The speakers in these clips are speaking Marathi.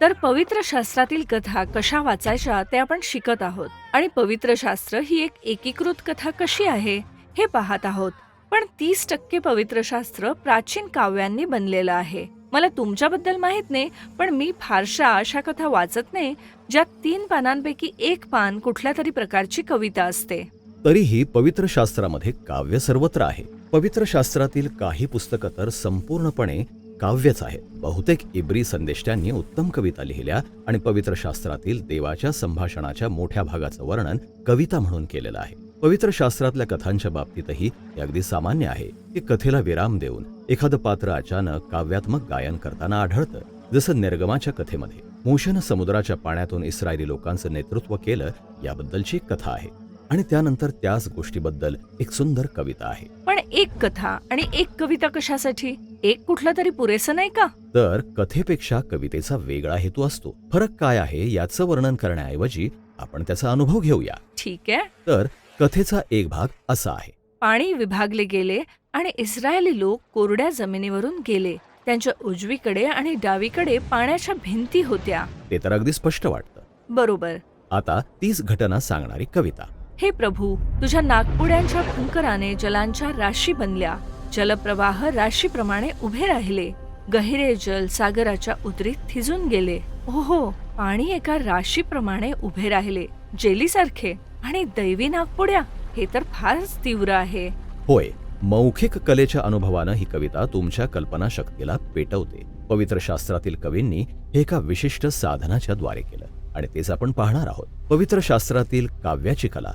तर पवित्र शास्त्रातील कथा कशा वाचायच्या ते आपण शिकत आहोत. आणि पवित्र शास्त्र ही एक एकीकृत कथा कशी आहे हे पाहत आहोत. पण तीस टक्के पवित्र शास्त्र प्राचीन काव्यांनी बनलेलं आहे. मला तुमच्याबद्दल माहीत नाही पण मी फारशा अशा कथा वाचत नाही ज्यात तीन पानांपैकी एक पान कुठल्या तरी प्रकारची कविता असते. तरीही पवित्र शास्त्रामध्ये काव्य सर्वत्र आहे. पवित्र शास्त्रातील काही पुस्तकं तर संपूर्णपणे काव्यच आहे. बहुतेक इब्री संदेष्ट्यांनी उत्तम कविता लिहिल्या आणि पवित्र शास्त्रातील देवाच्या संभाषणाच्या मोठ्या भागाचं वर्णन कविता म्हणून केलेलं आहे. पवित्र शास्त्रातल्या कथांच्या बाबतीतही हे अगदी सामान्य आहे की कथेला विराम देऊन एखादं पात्र अचानक काव्यात्मक गायन करताना आढळतं जसं निर्गमाच्या कथेमध्ये. मोशेनं समुद्राच्या पाण्यातून इस्रायली लोकांचं नेतृत्व केलं याबद्दलची एक कथा आहे आणि त्यानंतर त्याच गोष्टीबद्दल एक सुंदर कविता आहे. एक कथा आणि एक कविता कशासाठी? एक कुठलं तरी पुरेसं नाही का? तर कथेपेक्षा कवितेचा वेगळा हेतू असतो. फरक काय आहे याचं वर्णन करण्याऐवजी आपण त्याचा अनुभव घेऊया. ठीक आहे. तर कथेचा एक भाग असा आहे. पाणी विभागले गेले आणि इस्रायली लोक कोरड्या जमिनीवरून गेले. त्यांच्या उजवीकडे आणि डावीकडे पाण्याच्या भिंती होत्या. ते तर अगदी स्पष्ट वाटतं. बरोबर. आता तीच घटना सांगणारी कविता. हे प्रभू तुझ्या नागपुड्यांच्या फुंकराने जलांच्या राशी बनल्या. जलप्रवाह राशीप्रमाणे उभे राहिले. गहिरे जल सागराच्या उतरीत थिजून गेले. ओहो पाणी एका राशीप्रमाणे उभे राहिले. जेलीसारखे. आणि दैवी नागपुड्या हे तर फारच तीव्र आहे. होय मौखिक कलेच्या अनुभवानं ही कविता तुमच्या कल्पनाशक्तीला पेटवते. पवित्र शास्त्रातील कवींनी हे एका विशिष्ट साधनाच्या द्वारे केलं. आणि तेच आपण पाहणार आहोत. पवित्र शास्त्रातील काव्याची कला.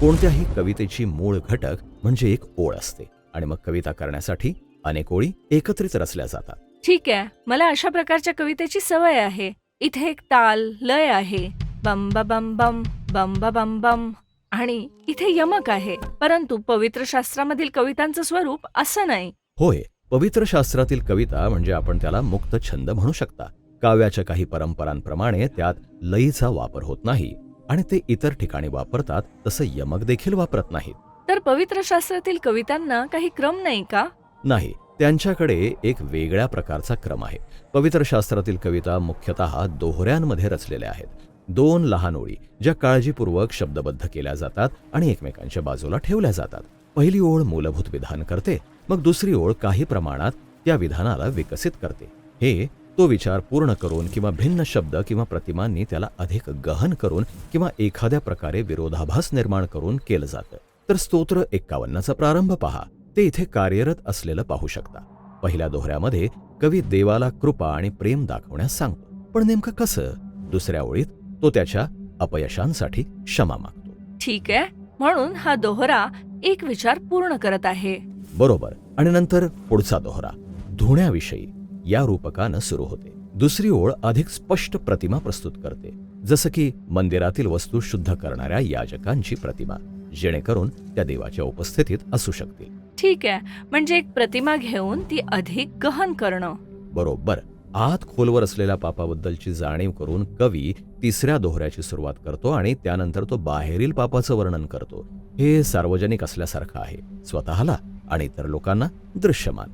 कोणत्याही कवितेची मूळ घटक म्हणजे एक ओळ असते आणि मग कविता करण्यासाठी अनेक ओळी एकत्रित रचल्या जातात. ठीक आहे. मला अशा प्रकारच्या कवितेची सवय आहे. इथे एक ताल लय आहे. बम बम बम बम बम बम. आणि इथे यमक आहे. परंतु पवित्र शास्त्रामधील कवितांचं स्वरूप असं नाही. होय. पवित्र शास्त्रातील कविता म्हणजे आपण त्याला मुक्त छंद म्हणू शकता. काव्याच्या काही परंपरांप्रमाणे त्यात लयीचा वापर होत नाही. आणि ते इतर ठिकाणी वापरतात तसं यमक देखील वापरत नाहीत. तर पवित्र शास्त्रातील कवितांना काही क्रम नाही का? नाही त्यांच्याकडे एक वेगळ्या प्रकारचा क्रम आहे. पवित्र शास्त्रातील कविता मुख्यतः दोहऱ्यांमध्ये रचलेल्या आहेत. दोन लहान ओळी ज्या काळजीपूर्वक शब्दबद्ध केल्या जातात आणि एकमेकांच्या बाजूला ठेवल्या जातात. पहिली ओळ मूलभूत विधान करते मग दुसरी ओळ काही प्रमाणात त्या विधानाला विकसित करते. हे तो विचार पूर्ण करून किंवा भिन्न शब्द किंवा प्रतिमांनी त्याला अधिक गहन करून किंवा एखाद्या प्रकारे विरोधाभास निर्माण करून केलं जातं. तर स्तोत्र एक्कावन्नाचा प्रारंभ पहा. ते इथे कार्यरत असलेलं पाहू शकता. पहिल्या दोहऱ्यामध्ये कवी देवाला कृपा आणि प्रेम दाखवण्यास सांगतो. पण नेमकं कसं? दुसऱ्या ओळीत तो त्याच्या अपयशांसाठी क्षमा मागतो. ठीक आहे. म्हणून हा दोहरा एक विचार पूर्ण करत आहे. बरोबर. आणि नंतर पुढचा दोहरा. धुण्याविषयी. या रूपकानं सुरू होते. दुसरी ओळ अधिक स्पष्ट प्रतिमा प्रस्तुत करते. जसं की मंदिरातील वस्तू शुद्ध करणाऱ्या याजकांची प्रतिमा जेणेकरून त्या देवाच्या उपस्थितीत असू शकतील. ठीक आहे. म्हणजे एक प्रतिमा घेऊन ती अधिक गहन करणं. बरोबर. आत खोलवर असलेल्या पापाबद्दलची जाणीव करून कवी तिसऱ्या दोहऱ्याची सुरुवात करतो आणि त्यानंतर तो बाहेरील पापाचं वर्णन करतो. हे सार्वजनिक असल्यासारखं आहे. स्वतःला आणि इतर लोकांना दृश्यमान.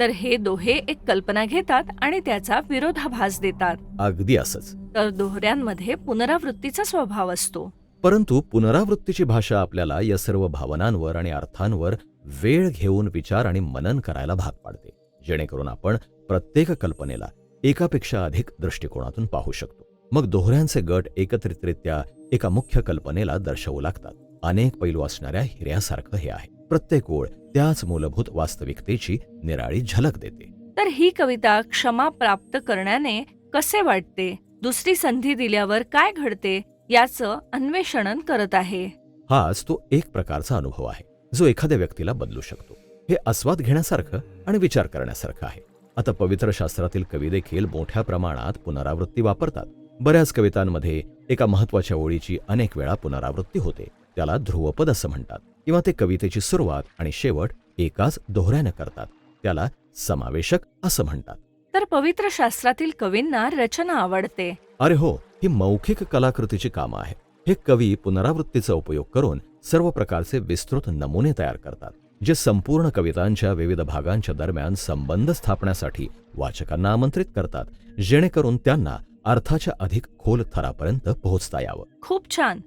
तर हे दोहे एक कल्पना घेतात आणि त्याचा विरोधाभास देतात. अगदी असंच. तर दोहऱ्यांमध्ये पुनरावृत्तीचा स्वभाव असतो. परंतु पुनरावृत्तीची भाषा आपल्याला या सर्व भावनांवर आणि अर्थांवर वेळ घेऊन विचार आणि मनन करायला भाग पाडते. जेणेकरून आपण प्रत्येक कल्पनेला एकापेक्षा अधिक दृष्टिकोनातून पाहू शकतो. मग दोहऱ्यांचे गट एकत्रितरित्या एका मुख्य कल्पनेला दर्शवू लागतात. अनेक पैलू असणाऱ्या हिऱ्यासारखं हे आहे. प्रत्येक ओळ त्याच मूलभूत वास्तविकतेची निराळी झलक देते. तर ही कविता क्षमा प्राप्त करण्याने कसे वाटते? दुसरी संधी दिल्यावर काय घडते? याचं अन्वेषण करत आहे. हाच तो एक प्रकारचा अनुभव आहे जो एखाद्या व्यक्तीला बदलू शकतो. हे आस्वाद घेण्यासारखं आणि विचार करण्यासारखं आहे. आता पवित्र शास्त्रातील कवी देखील मोठ्या प्रमाणात पुनरावृत्ती वापरतात. बऱ्याच कवितांमध्ये एका महत्त्वाच्या ओळीची अनेक वेळा पुनरावृत्ती होते. त्याला ध्रुवपद असं म्हणतात. किंवा ते कवितेची सुरुवात आणि शेवट एकाच दोहऱ्यानं करतात. त्याला समावेशक असं म्हणतात. तर पवित्र शास्त्रातील कवींना रचना आवडते. अरे हो ही मौखिक कलाकृतीची कामं आहेत. हे कवी पुनरावृत्तीचा उपयोग करून सर्व प्रकारचे विस्तृत नमुने तयार करतात जे संपूर्ण कवितांच्या विविध भागांच्या दरम्यान संबंध स्थापण्यासाठी वाचकांना आमंत्रित करतात जेणेकरून त्यांना अर्थाच्या अधिक खोल थरापर्यंत पोहोचता यावं. खूप छान.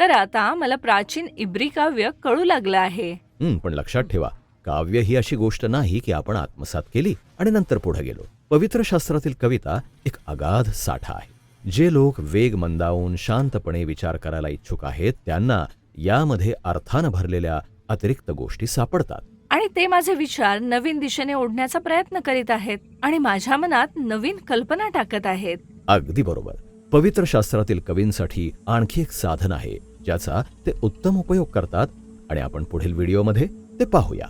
तर आता मला प्राचीन इब्री काव्य कळू लागलं आहे. हं, पण लक्षात ठेवा काव्य ही अशी गोष्ट नाही की आपण आत्मसात केली आणि नंतर पुढे गेलो. पवित्र शास्त्रातील कविता एक अगाध साठा आहे. जे लोक वेग मंदावून शांतपणे विचार करायला इच्छुक आहेत त्यांना यामध्ये अर्थानं भरलेल्या अतिरिक्त गोष्टी सापडतात. आणि ते माझे विचार नवीन दिशेने ओढण्याचा प्रयत्न करीत आहेत आणि माझ्या मनात नवीन कल्पना टाकत आहेत. अगदी बरोबर. पवित्र शास्त्रातील कवींसाठी आणखी एक साधन आहे ज्याचा ते उत्तम उपयोग करतात. आणि आपण पुढील व्हिडिओमध्ये ते पाहूया.